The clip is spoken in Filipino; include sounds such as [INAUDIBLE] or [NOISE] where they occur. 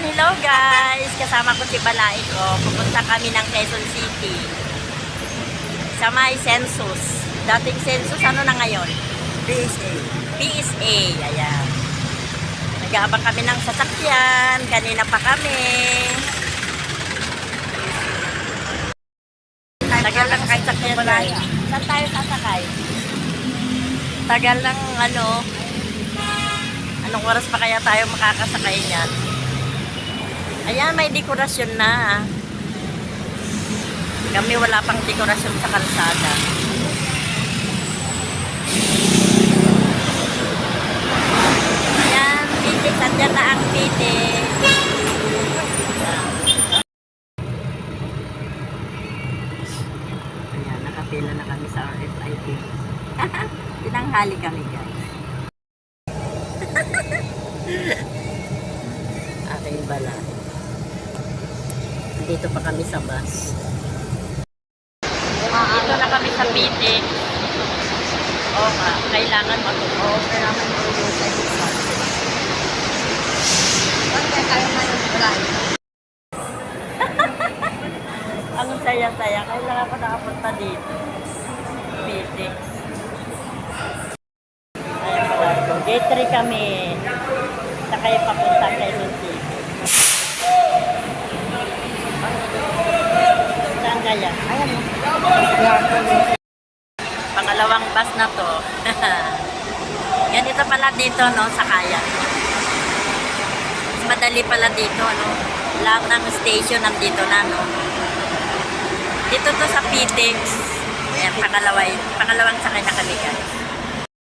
Ayan, hello guys! Kasama ko si Balai ko. Pupunta kami ng Quezon City. Sa may census. Dating census, ano na ngayon? PSA. PSA. Ayan. Nag-aabang kami ng sasakyan. Kanina pa kami. Tagal lang kahit sakyan tayo. Saan tayo sasakay? Tagal lang ano. Anong oras pa kaya tayo makakasakay niyan? Ayan, may dekorasyon na. Kami wala pang dekorasyon sa kalsada. Ayan, pitik. Andyan na ang pitik. Ayan, nakapila na kami sa RFID. [LAUGHS] Tinanghali kami guys. [LAUGHS] Aking bala. Dito pa kami sa bus. Dito na kami sa pitik. Oo nga, kailangan matuto. Kailangan mo yung sa isa. Bakit tayo wala? Ang saya-saya. Kailangan ko nakapunta dito. Pitik. Ayan Day 3 kami. Sakay papunta Quezon City. Ayan. oh. Pangalawang bus na to. [LAUGHS] Ganito pala dito, no, sa kaya. Madali pala dito, no. Lahat ng station nandito na, no. Dito to sa PTX. Ayan, pangalawa, pangalawang sakay na kami.